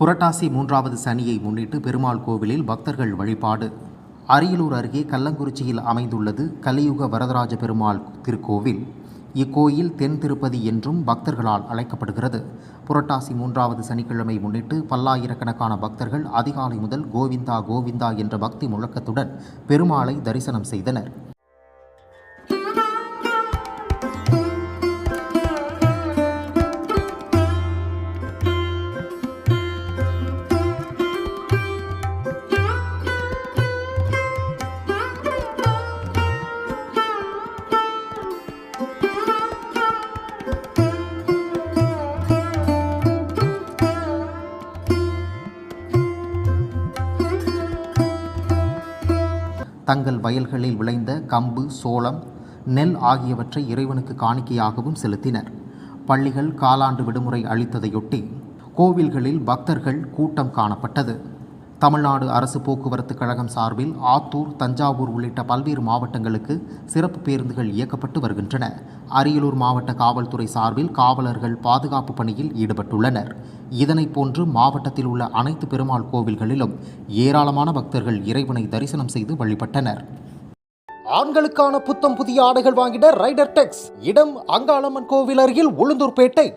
புரட்டாசி மூன்றாவது சனியை முன்னிட்டு பெருமாள் கோவிலில் பக்தர்கள் வழிபாடு. அரியலூர் அருகே கள்ளங்குறிச்சியில் அமைந்துள்ளது கலியுக வரதராஜ பெருமாள் திருக்கோவில். இக்கோயில் தென் திருப்பதி என்றும் பக்தர்களால் அழைக்கப்படுகிறது. புரட்டாசி மூன்றாவது சனிக்கிழமை முன்னிட்டு பல்லாயிரக்கணக்கான பக்தர்கள் அதிகாலை முதல் கோவிந்தா கோவிந்தா என்ற பக்தி முழக்கத்துடன் பெருமாளை தரிசனம் செய்தனர். தங்கள் வயல்களில் விளைந்த கம்பு சோளம் நெல் ஆகியவற்றை இறைவனுக்கு காணிக்கையாகவும் செலுத்தினர். பள்ளிகள் காலாண்டு விடுமுறை அளித்ததையொட்டி கோவில்களில் பக்தர்கள் கூட்டம் காணப்பட்டது. தமிழ்நாடு அரசு போக்குவரத்து கழகம் சார்பில் ஆத்தூர் தஞ்சாவூர் உள்ளிட்ட பல்வேறு மாவட்டங்களுக்கு சிறப்பு பேருந்துகள் இயக்கப்பட்டு வருகின்றன. அரியலூர் மாவட்ட காவல்துறை சார்பில் காவலர்கள் பாதுகாப்பு பணியில் ஈடுபட்டுள்ளனர். இதனைப் போன்று மாவட்டத்தில் உள்ள அனைத்து பெருமாள் கோவில்களிலும் ஏராளமான பக்தர்கள் இறைவனை தரிசனம் செய்து வழிபட்டனர். ஆண்களுக்கான புத்தம் புதிய ஆடைகள் வாங்கிட ரைடர் டெக்ஸ் இடம் அங்காளம்மன் கோவில் அருகில் உளுந்தூர்பேட்டை.